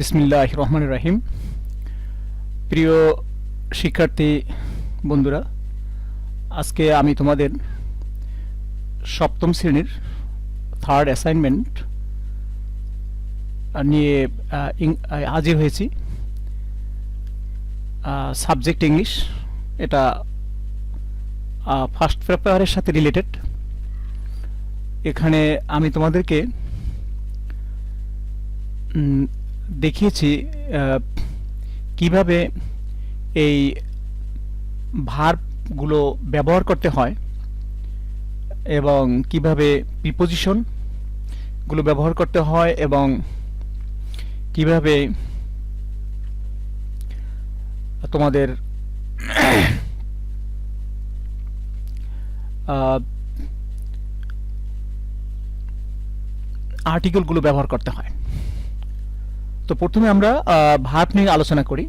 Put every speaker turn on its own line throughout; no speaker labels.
বিসমিল্লাহ রহমান রাহিম প্রিয় শিক্ষার্থী বন্ধুরা, আজকে আমি তোমাদের সপ্তম শ্রেণির থার্ড অ্যাসাইনমেন্ট নিয়ে হাজির হয়েছি। সাবজেক্ট ইংলিশ এটা ফার্স্ট পেপারের সাথে রিলেটেড এখানে আমি তোমাদেরকে দেখিয়েছি কীভাবে এই ভার্বগুলো ব্যবহার করতে হয় এবং কীভাবে প্রিপোজিশনগুলো ব্যবহার করতে হয় এবং কীভাবে তোমাদের আর্টিকেলগুলো ব্যবহার করতে হয়। তো প্রথমে আমরা ভার্ব নিয়ে আলোচনা করি।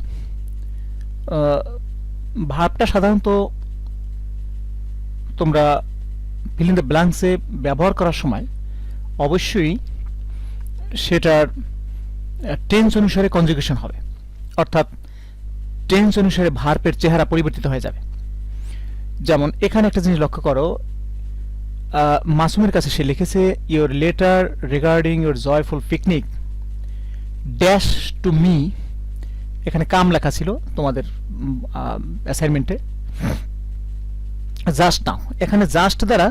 ভার্বটা সাধারণত তোমরা ফিলিং দ্য ব্ল্যাঙ্কসে ব্যবহার করার সময় অবশ্যই সেটার টেন্স অনুসারে কনজুগেশন হবে। অর্থাৎ টেন্স অনুসারে ভার্বের চেহারা পরিবর্তিত হয়ে যাবে। যেমন, এখানে একটা জিনিস লক্ষ্য করো মাসুমের কাছে সে লিখেছে your letter regarding your joyful picnic dash to me, এখানে কাম লেখা ছিল তোমাদের অ্যাসাইনমেন্টে জাস্ট নাও এখানে জাস্ট দ্বারা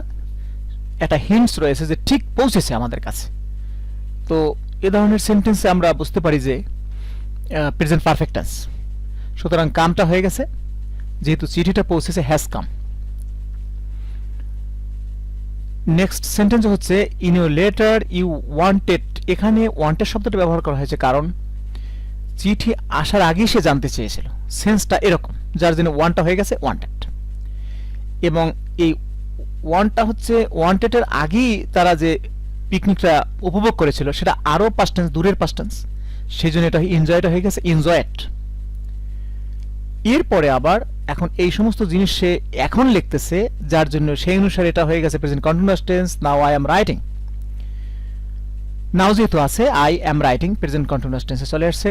একটা হিন্টস রয়েছে যে ঠিক পৌঁছেছে আমাদের কাছে। তো এ ধরনের সেন্টেন্সে আমরা বুঝতে পারি যে প্রেজেন্ট পারফেক্টেন্স সুতরাং কামটা হয়ে গেছে, যেহেতু চিঠিটা পৌঁছেছে হ্যাজ কাম নেক্সট সেন্টেন্স হচ্ছে in your letter you wanted এখানে ওয়ান্টেড শব্দটা ব্যবহার করা হয়েছে কারণ চিঠি আসার আগেই সে জানতে চেয়েছিল। সেন্সটা এরকম, যার জন্য ওয়ানটা হয়ে গেছে ওয়ান্টেড এবং এই ওয়ানটা হচ্ছে ওয়ান্টেডের আগেই তারা যে পিকনিকটা উপভোগ করেছিল, সেটা আরও পাস্টেন্স দূরের পাস্টেন্স সেই জন্য এটা এনজয়টা হয়ে গেছে এনজয়েড এরপরে আবার এখন এই সমস্ত জিনিস সে এখন লিখতেছে, যার জন্য সেই অনুসারে এটা হয়ে গেছে present continuous tense now I am writing now যেহেতু আছে I am writing present continuous টেন্সে চলে আসছে।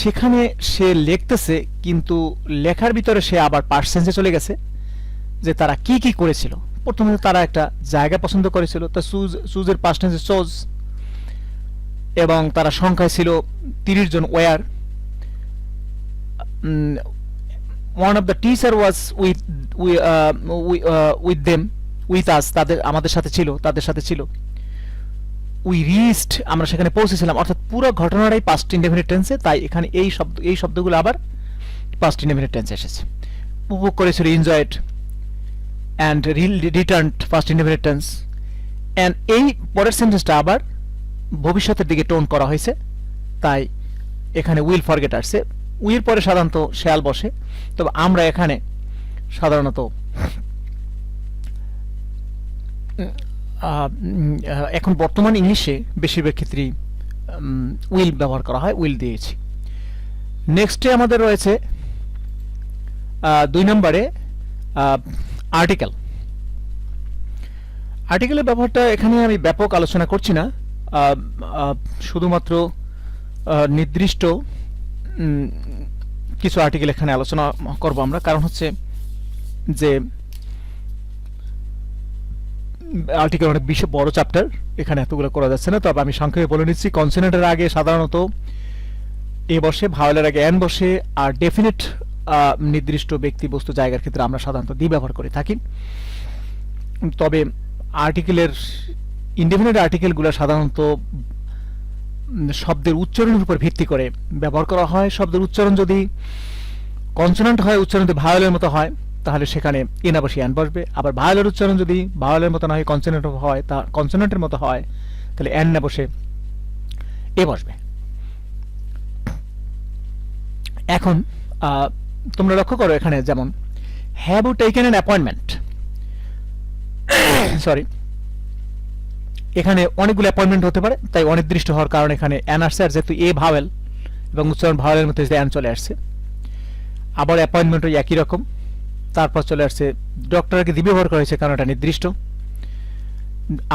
সেখানে সে লিখতেছে, কিন্তু লেখার ভিতরে সে আবার পার্সেন্সে চলে গেছে, যে তারা কি কি করেছিল। প্রথমে তারা একটা জায়গা পছন্দ করেছিল, তা সুজ সুজের পার্সেন্সে চোজ এবং তারা সংখ্যায় ছিল তিরিশ জন were one of the teacher was with with them with us তাদের, আমাদের সাথে ছিল, তাদের সাথে ছিল। উই রিস্ট আমরা সেখানে পৌঁছেছিলাম, অর্থাৎ পুরো ঘটনাটাই পাস্ট ইনডেফিনিট টেন্সে তাই এখানে এই শব্দ, এই শব্দগুলো আবার পাস্ট ইনডেফিনিট টেন্সে এসেছে। উপভোগ করেছিল enjoyed and return first indefinite tense and এই পরের সেন্টেন্সটা আবার ভবিষ্যতের দিকে টোন করা হয়েছে, তাই এখানে উইল ফরগেট আসছে। উইল পরে সাধারণত শেয়াল বসে। তবে আমরা এখানে সাধারণত এখন বর্তমান ইংলিশে বেশিরভাগ ক্ষেত্রেই উইল ব্যবহার করা হয়, উইল দিয়েছি। নেক্সটে আমাদের রয়েছে দুই নম্বরে আর্টিকেল আর্টিকেলের ব্যবহারটা এখানে আমি ব্যাপক আলোচনা করছি না। শুধুমাত্র নির্দিষ্ট কিছু আর্টিকেল এখানে আলোচনা করব আমরা। কারণ হচ্ছে যে আর্টিকেল অনেক বিশে বড় চ্যাপ্টার এখানে এতগুলো করা যাচ্ছে না। তবে আমি সংক্ষেপে বলে নিচ্ছি কনসোনেন্টের আগে সাধারণত এ বসে ভাওয়েলের আগে এন বসে, আর ডেফিনেট নির্দিষ্ট ব্যক্তি বস্তু জায়গার ক্ষেত্রে আমরা সাধারণত দি ব্যবহার করে থাকি। তবে আর্টিকেলের ইনডেফিনিট আর্টিকেলগুলো সাধারণত শব্দের উচ্চারণের উপর ভিত্তি করে ব্যবহার করা হয়। শব্দের উচ্চারণ যদি কনসোনেন্ট হয়, উচ্চারণ যদি ভায়োলের মতো হয়, তাহলে সেখানে এনা বসে অ্যান বসবে। আবার ভায়োলের উচ্চারণ যদি ভায়োলের মতো না হয় কনসোনেন্ট হয়, তা কনসোনেন্টের মতো হয়, তাহলে অ্যান না বসে এ বসবে। এখন তোমরা লক্ষ্য করো এখানে যেমন have you taken an appointment sorry এখানে অনেকগুলো অ্যাপয়েন্টমেন্ট হতে পারে, তাই অনির্দিষ্ট হওয়ার কারণে এখানে অ্যান আর যেহেতু এ ভাওয়েল এবং উচ্চারণ ভাওয়েলের মধ্যে অ্যান চলে আসছে, আবার অ্যাপয়েন্টমেন্ট ওই একই রকম। তারপর চলে আসছে ডক্টরকে দি ব্যবহার করা হয়েছে কারণ এটা নির্দিষ্ট।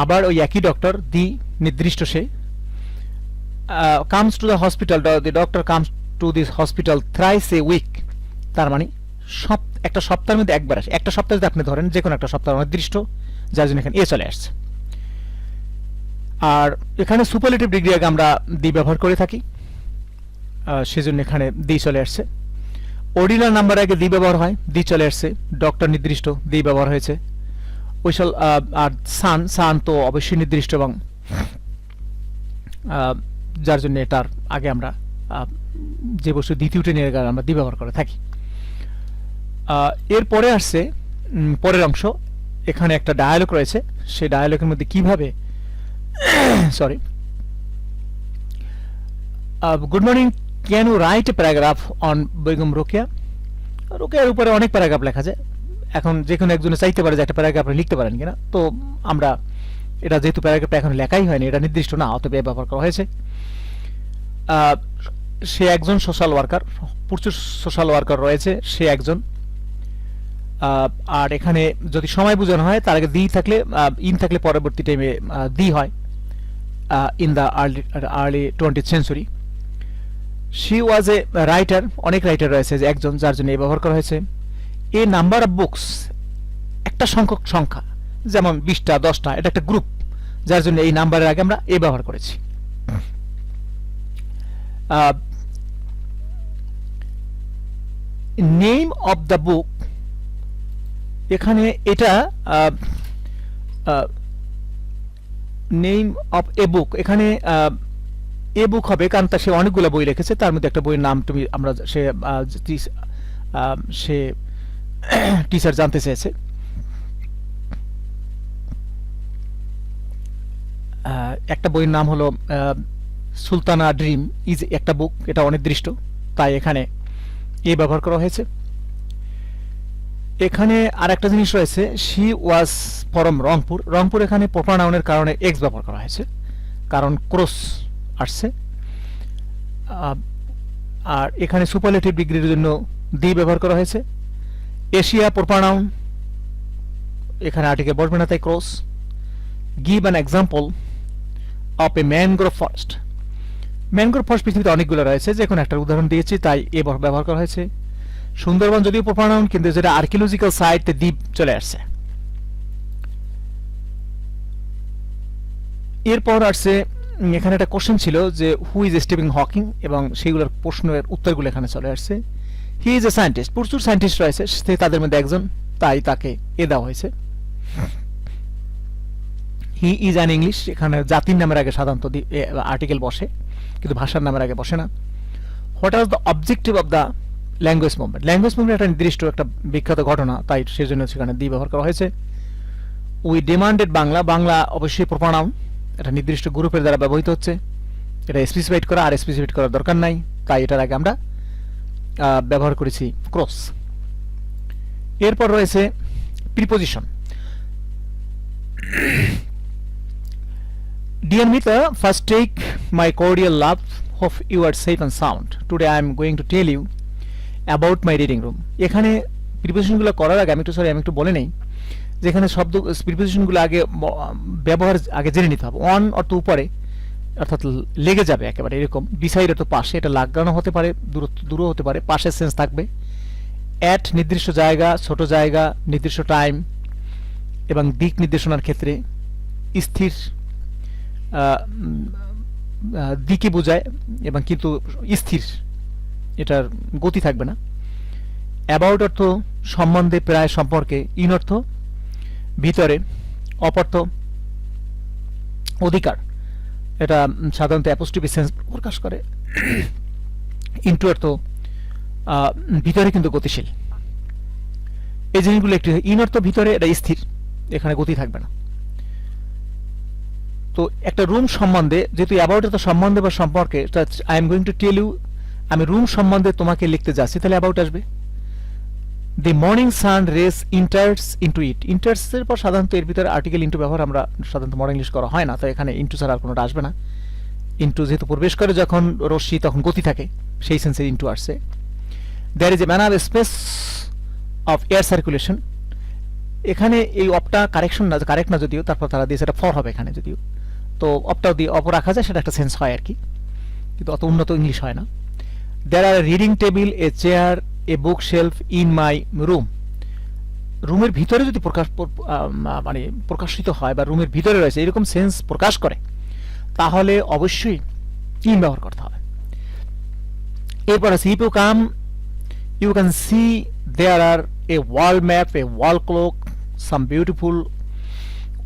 আবার ওই একই ডক্টর দি নির্দিষ্ট সে। Comes to the hospital the doctor comes to this hospital thrice a week তার মানে সপ একটা সপ্তাহের মধ্যে একবার আসে। একটা সপ্তাহ যদি আপনি ধরেন যে কোনো একটা সপ্তাহ অনির্দিষ্ট, যার জন্য এখানে এ চলে আসছে। আর এখানে সুপারলেটিভ ডিগ্রি আগে আমরা দি ব্যবহার করে থাকি। সেজন্য এখানে দি চলে আসছে। অর্ডিনাল নাম্বার আগে দি ব্যবহার হয় দি চলে আসছে। ডক্টর নির্দিষ্ট দি ব্যবহার হয়েছে। ওইসব আর সান সান তো অবশ্যই নির্দিষ্ট এবং যার জন্য এটার আগে আমরা যে বস্তু দ্বিতীয়টি নিয়ে গেলে আমরা দি ব্যবহার করে থাকি। এরপরে আসছে পরের অংশ। এখানে একটা ডায়ালগ রয়েছে। সেই ডায়ালগের মধ্যে কীভাবে sorry good morning can you write a paragraph on Begum Rokeya রোকেয়ার উপরে অনেক প্যারাগ্রাফ লেখা যায় এখন যে কোনো একজনে চাইতে পারে যে একটা প্যারাগ্রাফ লিখতে পারেন কিনা। তো আমরা এটা যেহেতু প্যারাগ্রাফটা এখন লেখাই হয়নি, এটা নির্দিষ্ট না, অতএব এ ব্যবহার করা হয়েছে। সে একজন সোশ্যাল ওয়ার্কার প্রচুর সোশ্যাল ওয়ার্কার রয়েছে সে একজন। আর এখানে যদি সময় বোঝানো হয়, তার আগে দি থাকলে ইন থাকলে পরবর্তী টাইমে দি হয়। In the early early twenty century she was a writer অনেক রাইটার রয়েছে, যে একজন যার জন্য ব্যবহার করা হয়েছে। এ নাম্বার অফ বুকস একটা সংখ্যক সংখ্যা, যেমন বিশটা, দশটা, এটা একটা গ্রুপ যার জন্য এই নাম্বারের আগে আমরা এ ব্যবহার করেছি। নেম অফ দ্য বুক এখানে এটা নেম অফ এ বুক এখানে এ বুক হবে, কারণ তার সে অনেকগুলো বই রেখেছে, তার মধ্যে একটা বইয়ের নাম তুমি, আমরা সে সে টিচার জানতে চেয়েছে। একটা বইয়ের নাম হলো সুলতানা ড্রিম ইজ একটা বুক, এটা অনির্দিষ্ট, তাই এখানে এ ব্যবহার করা হয়েছে। এখানে আর একটা জিনিস রয়েছে। She was from Rangpur. Rangpur এখানে প্রপার নাউনের কারণে এক্স ব্যবহার করা হয়েছে, কারণ ক্রস আসছে। আর এখানে সুপারলেটিভ ডিগ্রির জন্য দি ব্যবহার করা হয়েছে। এশিয়া প্রপার নাউন এখানে আর্টিকে বসবে না তাই cross give an example of a mangrove forest mangrove forest পৃথিবীতে অনেকগুলো রয়েছে যে কোনো একটা উদাহরণ দিয়েছি, তাই এ ব্যবহার করা হয়েছে। সুন্দরবন যদিও প্রপার কিন্তু যেটা আর্কিওলজিক্যাল সাইটে দ্বীপ চলে আসছে। এরপর আসছে এখানে একটা কোশ্চেন ছিল যে হু ইজ স্টিভিং হকিং এবং সেইগুলোর প্রশ্নের উত্তরগুলো এখানে চলে আসছে। হি ইজ এ সায়েন্টিস্ট প্রচুর সায়েন্টিস্ট রয়েছে। সে তাদের মধ্যে একজন, তাই তাকে এ দেওয়া হয়েছে। হি ইজ অ্যান ইংলিশ এখানে জাতির নামের আগে সাধারণত আর্টিকেল বসে, কিন্তু ভাষার নামের আগে বসে না। What are the objective of the language movement language movement একটা নির্দিষ্ট একটা বিখ্যাত ঘটনা তাই সেজন্য সেখানে দি ব্যবহার করা হয়েছে। উই ডিমান্ডেড বাংলা বাংলা অবশ্যই প্রপানাউন এটা নির্দিষ্ট গ্রুপের দ্বারা ব্যবহৃত হচ্ছে। এটা স্পেসিফাইড করা আর স্পেসিফাইড করার দরকার নাই। তাই এটার আগে আমরা ব্যবহার করেছি ক্রস এরপর রয়েছে preposition Dear Mita, first take my cordial love. Hope you are safe and sound. Today I am going to tell you about my reading room এখানে প্রিপোজিশনগুলো করার আগে, আমি একটু সরি আমি একটু বলে নেই, যেখানে শব্দ প্রিপোজিশনগুলো আগে ব্যবহার আগে জেনে নিতে হবে। অন অর্থ উপরে, অর্থাৎ লেগে যাবে একেবারে, এরকম। বিসাইড অর্থ পাশে, এটা লাগানো হতে পারে, দূরত্ব, দূরও হতে পারে, পাশের সেন্স থাকবে। অ্যাট নির্দিষ্ট জায়গা, ছোট জায়গা, নির্দিষ্ট টাইম এবং দিক নির্দেশনার ক্ষেত্রে স্থির দিকে বোঝায়, এবং কিন্তু স্থির। এটার গতি থাকবে না। অ্যাবাউট অর্থ সম্বন্ধে প্রায় সম্পর্কে ইন অর্থ, ভিতরে অপর্থ অধিকার। এটা সাধারণত অ্যাপোস্টিভি সেন্স প্রকাশ করে। ইন্টু অর্থ ভিতরে কিন্তু গতিশীল। এই জিনিসগুলো একটি ইন অর্থ ভিতরে, এটা স্থির। এখানে গতি থাকবে না। তো একটা রুম সম্বন্ধে, যেহেতু অ্যাবাউট এত সম্বন্ধে বা সম্পর্কে I am going to tell you আমি রুম সম্বন্ধে তোমাকে লিখতে যাচ্ছি, তাহলে অ্যাবাউট আসবে। The morning sun rays enters into it ইন্টার্সের পর সাধারণত এর ভিতরে আর্টিকেল ইন্টু ব্যবহার আমরা সাধারণত মডার্ন ইংলিশ করা হয় না তো এখানে ইন্টু ছাড়া আর কোনোটা আসবে না। ইন্টু যেহেতু প্রবেশ করে যখন রশ্মি, তখন গতি থাকে, সেই সেন্সে ইন্টু আসছে। There is a man space of air circulation এখানে এই অপটা কারেকশন না কারেক্ট না যদিও, তারপর তারা দিয়ে সেটা ফর হবে এখানে যদিও। তো অপটাও দিয়ে অপ রাখা যায়, সেটা একটা সেন্স হয় আর কি। কিন্তু অত উন্নত ইংলিশ হয় না। There are reading table a chair a book shelf in my room রুমের ভিতরে যদি প্রকাশ মানে প্রকাশিত হয় বা রুমের ভিতরে রয়েছে, এরকম সেন্স প্রকাশ করে, তাহলে অবশ্যই ইন ব্যবহার করতে হবে। এরপর আছে if you come you can see there are a wall map a wall clock some beautiful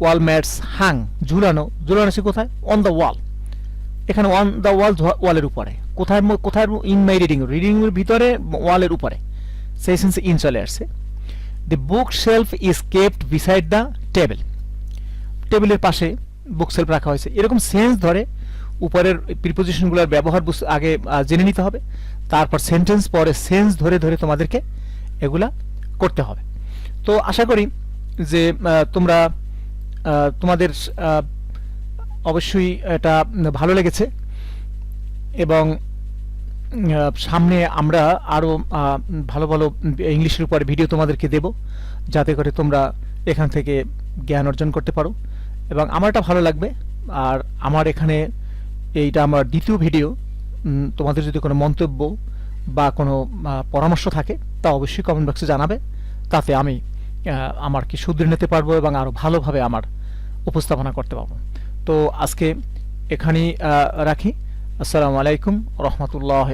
wall mats hang ঝুলানো ঝুলানো আছে কোথায়? অন দ্য ওয়াল এখানে অন দ্য ওয়াল ওয়ালের উপরে। কোথায় কোথায় ইন মাই রিডিং রিডিং এর ভিতরে ওয়ালের উপরে। সেই সেন্সে ইন চলে আসছে। The book shelf is kept beside the table টেবিলের পাশে বুক শেলফ রাখা হয়েছে। এরকম সেন্স ধরে উপরের প্রিপোজিশনগুলোর ব্যবহার আগে জেনে নিতে হবে। তারপর সেন্টেন্স পরে সেন্স ধরে ধরে তোমাদেরকে এগুলা করতে হবে। তো আশা করি যে তোমরা তোমাদের অবশ্যই এটা ভালো লেগেছে। এবং সামনে আমরা আরও ভালো ভালো ইংলিশের উপরে ভিডিও তোমাদেরকে দেব, যাতে করে তোমরা এখান থেকে জ্ঞান অর্জন করতে পারো। এবং আমারটা ভালো লাগবে, আর আমার এখানে এইটা আমার দ্বিতীয় ভিডিও তোমাদের যদি কোনো মন্তব্য বা কোনো পরামর্শ থাকে, তা অবশ্যই কমেন্ট বক্সে জানাবে। তাতে আমি আমার কি শুধরে নিতে পারব এবং আরও ভালোভাবে আমার উপস্থাপনা করতে পারব। তো আজকে এখানেই রাখি। আসসালামু আলাইকুম রহমতুল্লাহ।